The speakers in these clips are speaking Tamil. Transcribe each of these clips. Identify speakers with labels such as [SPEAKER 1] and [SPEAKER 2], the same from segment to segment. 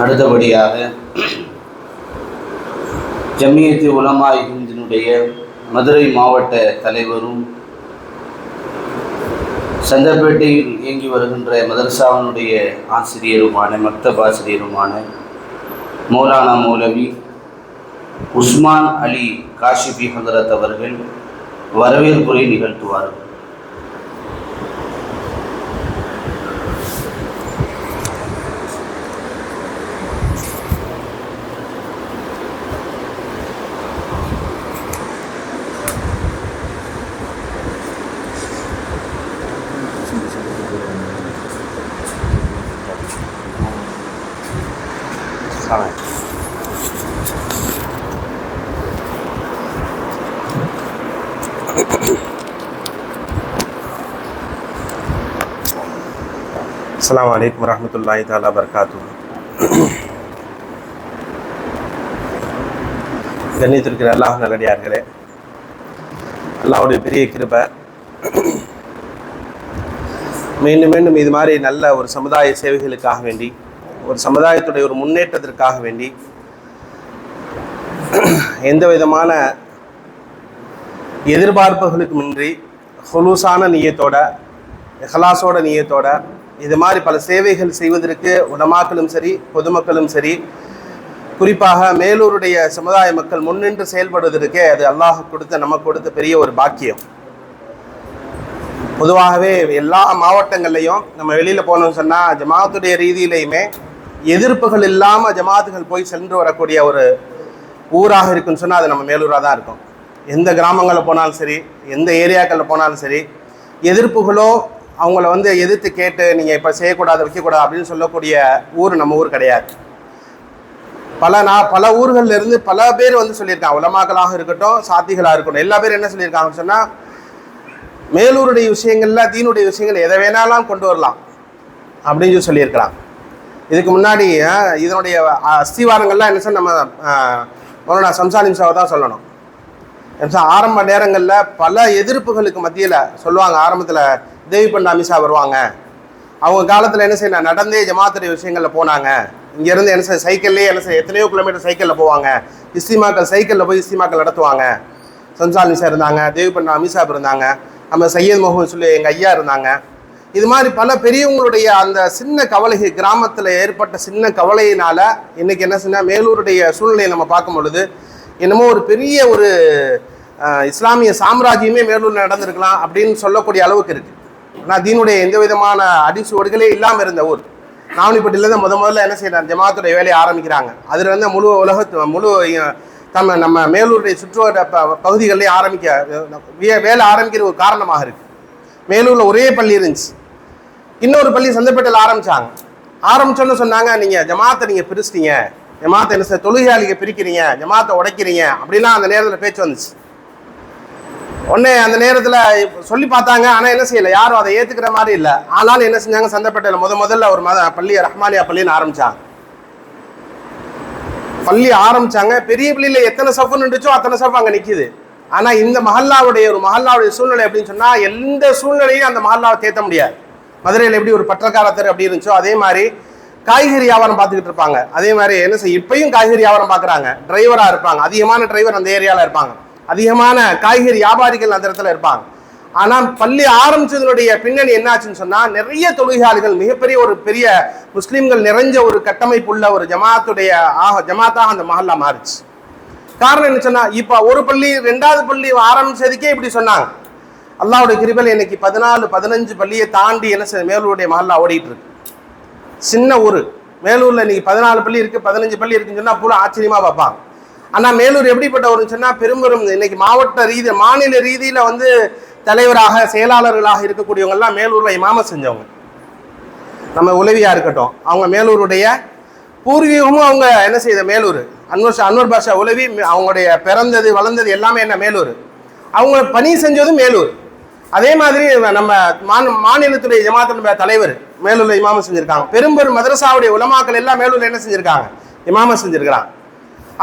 [SPEAKER 1] அடுத்தபடியாக ஜமியத்து உலமா இந்தினுடைய மதுரை மாவட்ட தலைவரும் சந்தர்பேட்டையில் இயங்கி வருகின்ற மதரசாவினுடைய ஆசிரியருமான மக்தப் ஆசிரியருமான மௌலானா மௌலவி உஸ்மான் அலி காஷிபி ஹதரத் அவர்கள் வரவேற்புரை நிகழ்த்துவார்கள்.
[SPEAKER 2] அஸ்லாம் வலைக்கம் வரமத்துல்லாஹி தாலா வர்காத்து கண்ணியத்திற்கிற அல்லாஹ் நல்லடியார்களே அல்லாஹ்வுடைய பெரிய கிருபை. மீண்டும் மீண்டும் இது மாதிரி நல்ல ஒரு சமுதாய சேவைகளுக்காக வேண்டி ஒரு சமுதாயத்துடைய ஒரு முன்னேற்றத்திற்காக வேண்டி எந்த விதமான எதிர்பார்ப்புகளுக்கு எதிர்பார்ப்புகளுக்குமின்றி ஹுலூசான நியத்தோட இஹ்லாஸோட நியத்தோட இது மாதிரி பல சேவைகள் செய்வதற்கு உணமாக்களும் சரி பொதுமக்களும் சரி குறிப்பாக மேலூருடைய சமுதாய மக்கள் முன்னின்று செயல்படுவதற்கே அது அல்லாஹ் கொடுத்த நமக்கு கொடுத்த பெரிய ஒரு பாக்கியம். பொதுவாகவே எல்லா மாவட்டங்கள்லையும் நம்ம வெளியில் போனோம்னு சொன்னால் ஜமாத்துடைய ரீதியிலையுமே எதிர்ப்புகள் இல்லாமல் ஜமாத்துகள் போய் சென்று வரக்கூடிய ஒரு ஊராக இருக்குன்னு சொன்னால் அது நம்ம மேலூராக தான் இருக்கும். எந்த கிராமங்களில் போனாலும் சரி எந்த ஏரியாக்களில் போனாலும் சரி எதிர்ப்புகளோ அவங்கள வந்து எதிர்த்து கேட்டு நீங்கள் இப்போ செய்யக்கூடாது வைக்கக்கூடாது அப்படின்னு சொல்லக்கூடிய ஊர் நம்ம ஊர் கிடையாது. பல நான் பல ஊர்களில் இருந்து பல பேர் வந்து சொல்லியிருக்காங்க. உலமாக்களாக இருக்கட்டும் சாத்திகளாக இருக்கட்டும் எல்லா பேரும் என்ன சொல்லியிருக்காங்கன்னு சொன்னால் மேலூருடைய விஷயங்களில் தீனுடைய விஷயங்கள் எதை வேணாலும் கொண்டு வரலாம் அப்படின்னு சொல்லி சொல்லியிருக்கிறாங்க. இதுக்கு முன்னாடி இதனுடைய அஸ்திவாரங்கள்லாம் என்ன சார் நம்ம அஹ், மௌலானா சம்சாலிம் சாவை தான் சொல்லணும். ஆரம்ப நேரங்களில் பல எதிர்ப்புகளுக்கு மத்தியில் சொல்லுவாங்க ஆரம்பத்தில் தேவி பண்டா அமித்ஷா வருவாங்க. அவங்க காலத்தில் என்ன செய்யணும் நடந்தே ஜமாத்துடைய விஷயங்களில் போனாங்க. இங்கேருந்து என்ன செய்ய சைக்கிள்லேயே என்ன செய்ய எத்தனையோ கிலோமீட்டர் சைக்கிளில் போவாங்க. இஸ்திமாக்கள் சைக்கிளில் போய் இஸ்திமாக்கள் நடத்துவாங்க. சன்சால் நிஷா இருந்தாங்க தேவி பண்டா அமித்ஷா இருந்தாங்க. நம்ம சையத் முகமது சொல்லி எங்கள் ஐயா இருந்தாங்க. இது மாதிரி பல பெரியவங்களுடைய அந்த சின்ன கவலை கிராமத்தில் ஏற்பட்ட சின்ன கவலையினால் இன்றைக்கி என்ன செய்யணும் மேலூருடைய சூழ்நிலையை நம்ம பார்க்கும் பொழுது என்னமோ ஒரு பெரிய ஒரு இஸ்லாமிய சாம்ராஜ்யமே மேலூரில் நடந்திருக்கலாம் அப்படின்னு சொல்லக்கூடிய அளவுக்கு இருக்குது ஆனால் தீனுடைய எந்த விதமான அடிச்சுவடுகளே இல்லாமல் இருந்த ஊர். நாவணிப்பட்டியில் முத முதல்ல என்ன செய்கிறாங்க ஜமாத்துடைய வேலையை ஆரம்பிக்கிறாங்க. அதில் முழு உலகத்து முழு தம் நம்ம மேலூருடைய சுற்றுவட்ட ப பகுதிகளிலே ஆரம்பிக்க வே- வேலை ஆரம்பிக்கிற ஒரு காரணமாக இருக்கு. மேலூரில் ஒரே பள்ளி இருந்துச்சு. இன்னொரு பள்ளி சந்தப்பேட்டையில் ஆரம்பிச்சாங்க. ஆரம்பிச்சோன்னு சொன்னாங்க நீங்கள் ஜமாத்தை நீங்கள் பிரிச்சிட்டீங்க. ஜமாத்தை என்ன செய்ய தொழுகையாளிக பிரிக்கிறீங்க ஜமாத்தை உடைக்கிறீங்க. அப்படிலாம் அந்த நேரத்தில் பேச்சு வந்துச்சு. உடனே அந்த நேரத்தில் சொல்லி பார்த்தாங்க. ஆனால் என்ன செய்யலை? யாரும் அதை ஏற்றுக்கிற மாதிரி இல்லை. ஆனாலும் என்ன செஞ்சாங்க? சந்தப்பேட்டையில் முத முதல்ல ஒரு மத பள்ளி ரஹ்மானியா பள்ளின்னு ஆரம்பித்தாங்க பள்ளி ஆரம்பிச்சாங்க. பெரிய பள்ளியில் எத்தனை சஃபு நின்றுச்சோ அத்தனை சஃபு அங்கே நிற்கிது ஆனால் இந்த மஹல்லாவுடைய ஒரு மஹல்லாவுடைய சூழ்நிலை அப்படின்னு சொன்னால் எந்த சூழ்நிலையும் அந்த மஹல்லாவை தேத்த முடியாது. மதுரையில் எப்படி ஒரு பற்றக்காரத்தர் அப்படி இருந்துச்சோ அதே மாதிரி காய்கறி வியாபாரம் பார்த்துக்கிட்டு இருப்பாங்க. அதே மாதிரி என்ன செய்ய இப்பயும் காய்கறி வியாபாரம் பார்க்குறாங்க. டிரைவராக இருப்பாங்க. அதிகமான டிரைவர் அந்த ஏரியாவில் இருப்பாங்க. அதிகமான காய்கறி வியாபாரிகள் அந்த இடத்துல இருப்பாங்க. ஆனால் பள்ளி ஆரம்பிச்சதனுடைய பின்னணி என்னாச்சுன்னு சொன்னால் நிறைய தொழிலாளிகள் மிகப்பெரிய ஒரு பெரிய முஸ்லீம்கள் நிறைஞ்ச ஒரு கட்டமைப்புள்ள ஒரு ஜமாத்துடைய ஆக ஜமாத்தாக அந்த மஹல்லா மாறுச்சு. காரணம் என்ன சொன்னால் இப்போ ஒரு பள்ளி ரெண்டாவது பள்ளி ஆரம்பிச்சதுக்கே இப்படி சொன்னாங்க. அல்லாவுடைய கிருபல் இன்னைக்கு பதினாலு பதினஞ்சு பள்ளியை தாண்டி என்ன மேலூருடைய மஹல்லா ஓடிட்டு இருக்கு சின்ன ஊர். மேலூரில் இன்னைக்கு பதினாலு பள்ளி இருக்குது பதினஞ்சு பள்ளி இருக்குன்னு சொன்னால் பூரா ஆச்சரியமாக பார்ப்பாங்க. ஆனால் மேலூர் எப்படிப்பட்ட ஒரு சொன்னால் பெரும்பெரும் இன்னைக்கு மாவட்ட ரீதி மாநில ரீதியில் வந்து தலைவராக செயலாளர்களாக இருக்கக்கூடியவங்கெல்லாம் மேலூரில் இமாம செஞ்சவங்க. நம்ம உதவியாக இருக்கட்டும். அவங்க மேலூருடைய பூர்வீகமும் அவங்க என்ன செய்த மேலூர். அன்வர் அன்வர் பாஷா உலவி அவங்களுடைய பிறந்தது வளர்ந்தது எல்லாமே என்ன மேலூர். அவங்க பணி செஞ்சதும் மேலூர். அதே மாதிரி நம்ம மாந- மாநிலத்துடைய ஜமாத்தினுடைய தலைவர் மேலூரில் இமாமம் செஞ்சுருக்காங்க. பெரும்பெரும் மதரசாவுடைய உலமாக்கள் எல்லாம் மேலூரில் என்ன செஞ்சுருக்காங்க? இமாமம் செஞ்சுருக்கிறாங்க.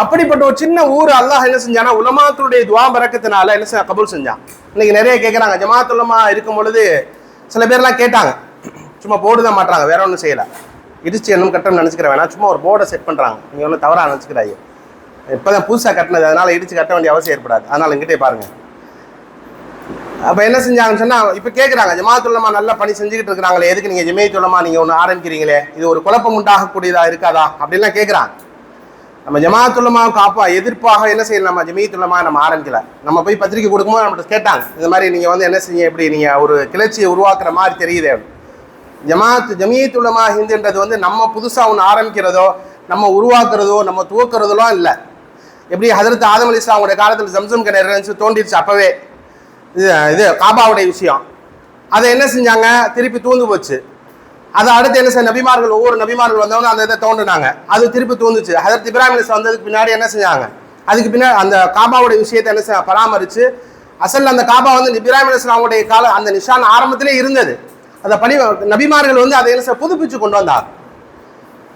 [SPEAKER 2] அப்படிப்பட்ட ஒரு சின்ன ஊர் அல்லாஹ் என்ன செஞ்சானா உலமாத்துடைய துவா பறக்கத்தினால என்ன செஞ்சா கபூல் செஞ்சான். இன்னைக்கு நிறைய கேட்குறாங்க ஜமாத் உலமா இருக்கும் பொழுது சில பேர்லாம் கேட்டாங்க. சும்மா போடுதான் மாட்டாங்க வேற ஒன்றும் செய்யல. இடிச்சு என்னும் கட்டணம் நினச்சிக்கிற வேணாம். சும்மா ஒரு போர்டை செட் பண்ணுறாங்க நீங்கள் ஒன்றும் தவறாக நினச்சிக்கிறாங்க இப்போ தான் புதுசாக கட்டினது. அதனால் இடிச்சு கட்ட வேண்டிய அவசியம் ஏற்படாது. அதனால் எங்கிட்டே பாருங்கள் அப்போ என்ன செஞ்சாங்கன்னு சொன்னால் இப்போ கேட்குறாங்க ஜமாத்துல்லமா நல்ல பணி செஞ்சுக்கிட்டு இருக்கிறாங்களே. எதுக்கு நீங்கள் ஜமாத்துல்லமா நீங்கள் ஒன்று ஆரம்பிக்கிறீங்களே? இது ஒரு குழப்பம் உண்டாகக்கூடியதாக இருக்காதா? அப்படின்லாம் கேட்குறாங்க நம்ம ஜமாத்துல்லமாவுக்கு காப்பா எதிர்ப்பாக என்ன செய்யலாம் நம்ம ஜமீத்துல்லமா நம்ம ஆரம்பிக்கல. நம்ம போய் பத்திரிக்கை கொடுக்கும்போது நம்மகிட்ட கேட்டாங்க இந்த மாதிரி நீங்கள் வந்து என்ன செய்ய எப்படி நீங்கள் ஒரு கிளர்ச்சியை உருவாக்குற மாதிரி தெரியுது? ஜமாத் ஜமீத்துல்லமா ஹிந்துன்றது வந்து நம்ம புதுசாக ஒன்று ஆரம்பிக்கிறதோ நம்ம உருவாக்குறதோ நம்ம துவக்கிறதோ இல்லை. எப்படி ஹதரத் ஆதம் அலி அவங்களுடைய காலத்தில் ஜம்சம் கிணறு இருந்துச்சு தோண்டிடுச்சு அப்போவே. இது இது காபாவுடைய விஷயம். அதை என்ன செஞ்சாங்க? திருப்பி தூந்து போச்சு. அதை அடுத்து என்ன செய்ய நபிமார்கள் ஒவ்வொரு நபிமார்கள் வந்தவங்க அந்த இதை தோண்டினாங்க அது திருப்பி தூந்துச்சு. அதற்கு இப்ராஹிம் வந்ததுக்கு பின்னாடி என்ன செஞ்சாங்க? அதுக்கு பின்னாடி அந்த காபாவுடைய விஷயத்தை என்ன செய்ய பராமரித்து அசல் அந்த காபா வந்து இப்ராஹிம் அலிஸ்லாமுடைய கால அந்த நிஷான் ஆரம்பத்திலே இருந்தது. அந்த பணி நபிமார்கள் வந்து அதை என்ன செய்ய புதுப்பிச்சு கொண்டு வந்தார்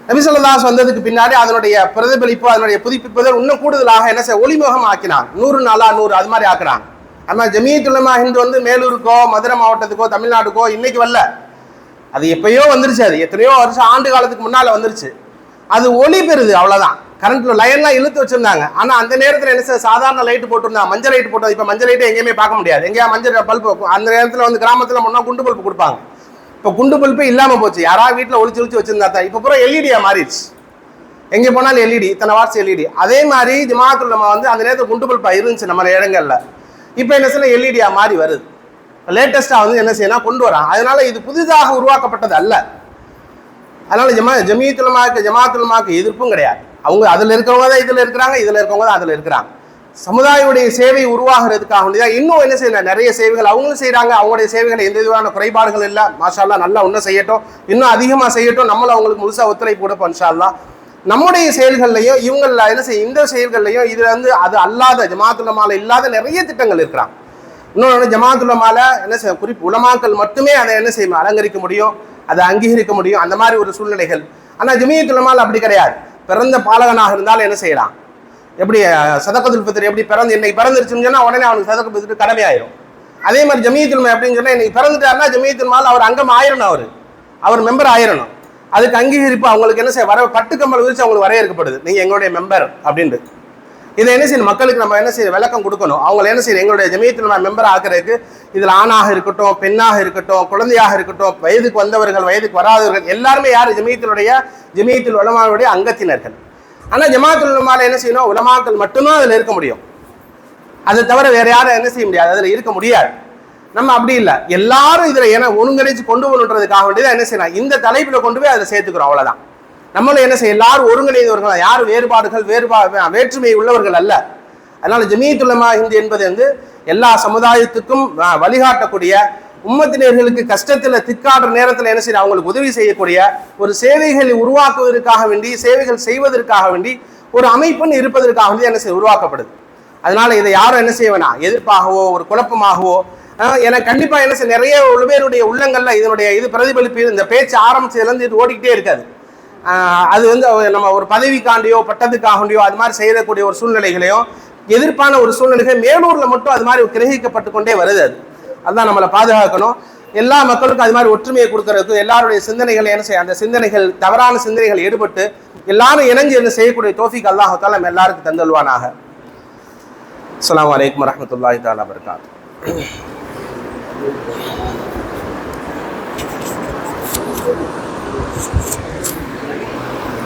[SPEAKER 2] நபிசல்லாஸ் வந்ததுக்கு பின்னாடி அதனுடைய பிரதிபலிப்பு அதனுடைய புதுப்பிப்பதை இன்னும் கூடுதலாக என்ன செய்ய ஒளிமுகம் ஆக்கினாங்க நூறு நாளா நூறு அது மாதிரி ஆக்குறாங்க. அது மாதிரி ஜமியத்துலமா ஹிந்து வந்து மேலூருக்கோ மதுரை மாவட்டத்துக்கோ தமிழ்நாட்டுக்கோ இன்னைக்கு வரல. அது எப்பயோ வந்துருச்சு அது. எத்தனையோ வருஷம் ஆண்டு காலத்துக்கு முன்னால் வந்துருச்சு. அது ஒளி பெறுது அவ்வளோதான் கரண்ட்டில் லைன்லாம் இழுத்து வச்சுருந்தாங்க. ஆனால் அந்த நேரத்தில் என்ன சார் சாதாரண லைட் போட்டிருந்தாங்க மஞ்சள் லைட் போட்டது இப்போ மஞ்சள் லைட்டை எங்கேயுமே பார்க்க முடியாது. எங்கேயா மஞ்சள் பல்பு அந்த நேரத்தில் வந்து கிராமத்தில் முன்னா குண்டு பல்பு கொடுப்பாங்க. இப்போ குண்டு பல்பே இல்லாமல் போச்சு. யாராவது வீட்டில் ஒளிச்சு ஒழிச்சு வச்சுருந்தா தான். இப்போ பூரா எல்இடியாக மாறிடுச்சு. எங்கே போனாலும் எல்இடி இத்தனை வாட்ஸ் எல்இடி அதே மாதிரி ஜமாத்துல் நம்ம வந்து அந்த நேரத்தில் குண்டு பல்பா இருந்துச்சு நம்ம இடங்களில். இப்போ என்ன சொன்னால் எல்இடியாக மாறி வருது. லேட்டஸ்ட்டாக வந்து என்ன செய்யணும் கொண்டு வரான். அதனால் இது புதிதாக உருவாக்கப்பட்டது அல்ல. அதனால் ஜமா ஜமீத்துலமாக்கு ஜமாத்துலமாக்கு எதிர்ப்பும் கிடையாது. அவங்க அதில் இருக்கிறவங்க தான் இதில் இருக்கிறாங்க இதில் இருக்கிறவங்க தான் அதில் இருக்கிறாங்க. சமுதாயத்துடைய சேவை உருவாகிறதுக்காக வேண்டியதான் இன்னும் என்ன செய்யணும் நிறைய சேவைகள் அவங்களும் செய்கிறாங்க அவங்களுடைய சேவைகள் எந்த விதமான குறைபாடுகள் இல்லை. மாஷால்லா நல்லா இன்னும் செய்யட்டும். இன்னும் அதிகமாக செய்யட்டும். நம்மளும் அவங்களுக்கு முழுசாக ஒத்துழைப்பு கொடுப்போம் இன்ஷால்லா நம்முடைய செயல்கள்லையும் இவங்கள என்ன செய்ய இந்த செயல்கள்லையும் இதில் வந்து அது அல்லாத ஜமாத்துலமால இல்லாத நிறைய திட்டங்கள் இருக்கிறான் இன்னொன்று ஜமாத்துலமால என்ன செய்ய குறிப்பு உலமாக்கள் மட்டுமே அதை என்ன செய்யும் அலங்கரிக்க முடியும் அதை அங்கீகரிக்க முடியும். அந்த மாதிரி ஒரு சூழ்நிலைகள். ஆனால் ஜமியத்துலமால் அப்படி கிடையாது. பிறந்த பாலகனாக இருந்தாலும் என்ன செய்யலாம்? எப்படி சதக்கத்துல் பித்தர் எப்படி பிறந்து இன்னைக்கு பிறந்துருச்சுன்னு சொன்னால் உடனே அவனுக்கு சதக்க பித்தர் கடமையாயிரும். அதே மாதிரி ஜமியத்துல்மை அப்படின்னு சொன்னால் இன்னைக்கு பிறந்துட்டாருன்னா ஜமியத்துல்மால் அவர் அங்கம் ஆயிரணும் அவர். Our member ஆயிரணும். அதுக்கு அங்கீகரிப்பு அவங்களுக்கு என்ன செய்ய வர பட்டு கம்பல் விரிச்சு அவங்களுக்கு வரையறுக்கப்படுது. நீங்கள் எங்களுடைய மெம்பர் அப்படின்ட்டு. இதை என்ன செய்யணும்? மக்களுக்கு நம்ம என்ன செய்ய விளக்கம் கொடுக்கணும். அவங்களை என்ன செய்யணும்? எங்களுடைய ஜமியத்தில் நான் மெம்பர் ஆக்குறதுக்கு இதில் ஆணாக இருக்கட்டும் பெண்ணாக இருக்கட்டும் குழந்தையாக இருக்கட்டும் வயதுக்கு வந்தவர்கள் வயதுக்கு வராதவர்கள் எல்லாருமே யார்? ஜமியத்தினுடைய ஜமியத்தில் உலமாவுடைய அங்கத்தினர்கள். ஆனால் ஜமாத்துல் உலமாவில் என்ன செய்யணும்? உலமாக்கள் மட்டும்தான் அதில் இருக்க முடியும். அதை தவிர வேற யாரும் என்ன செய்ய முடியாது. அதில் இருக்க முடியாது. நம்ம அப்படி இல்லை. எல்லாரும் இதில் என ஒருங்கிணைச்சு கொண்டு வரணுன்றதுக்காக வேண்டியதான் என்ன செய்யலாம் இந்த தலைப்பில் கொண்டு போய் அதை சேர்த்துக்கிறோம். அவ்வளோதான் நம்மளும் என்ன செய்ய எல்லாரும் ஒருங்கிணைந்தவர்கள்? யாரும் யார் வேறுபாடுகள் வேறுபா வேற்றுமை உள்ளவர்கள் அல்ல. அதனால ஜமீத்துலமா ஹிந்து என்பது வந்து எல்லா சமுதாயத்துக்கும் வழிகாட்டக்கூடிய உம்மத்தினர்களுக்கு கஷ்டத்தில் திக்காடுற நேரத்தில் என்ன செய்ய அவங்களுக்கு உதவி செய்யக்கூடிய ஒரு சேவைகளை உருவாக்குவதற்காக வேண்டி சேவைகள் செய்வதற்காக வேண்டி ஒரு அமைப்புன்னு இருப்பதற்காக வேண்டி என்ன செய்ய உருவாக்கப்படுது. அதனால இதை யாரும் என்ன செய்ய வேணாம். எதிர்ப்பாகவோ ஒரு குழப்பமாகவோ எனக்கு கண்டிப்பாக என்ன செய்ய நிறைய பேருடைய உள்ளங்கள்ல இதனுடைய இது பிரதிபலிப்பு இந்த பேச்சு ஆரம்பிச்சதுலேருந்து இது ஓடிக்கிட்டே இருக்காது. அது வந்து நம்ம ஒரு பதவிக்காண்டியோ பட்டத்துக்காகண்டியோ அது மாதிரி செய்யக்கூடிய ஒரு சூழ்நிலைகளையோ எதிர்ப்பான ஒரு சூழ்நிலைகள் மேலூரில் மட்டும் அது மாதிரி கிரகிக்கப்பட்டு கொண்டே வருது அது. அதுதான் நம்மளை பாதுகாக்கணும். எல்லா மக்களுக்கும் அது மாதிரி ஒற்றுமையை கொடுக்கறதுக்கு எல்லாருடைய சிந்தனைகள் என்ன செய்ய அந்த சிந்தனைகள் தவறான சிந்தனைகள் ஈடுபட்டு எல்லாரும் இணைஞ்சு என்ன செய்யக்கூடிய தோஃபிக் அல்லாஹத்தால் நம்ம எல்லாருக்கும் தந்தல்வானாக அஸ்ஸலாமு அலைக்கும் வரஹ்மத்துல்லாஹி Thank you.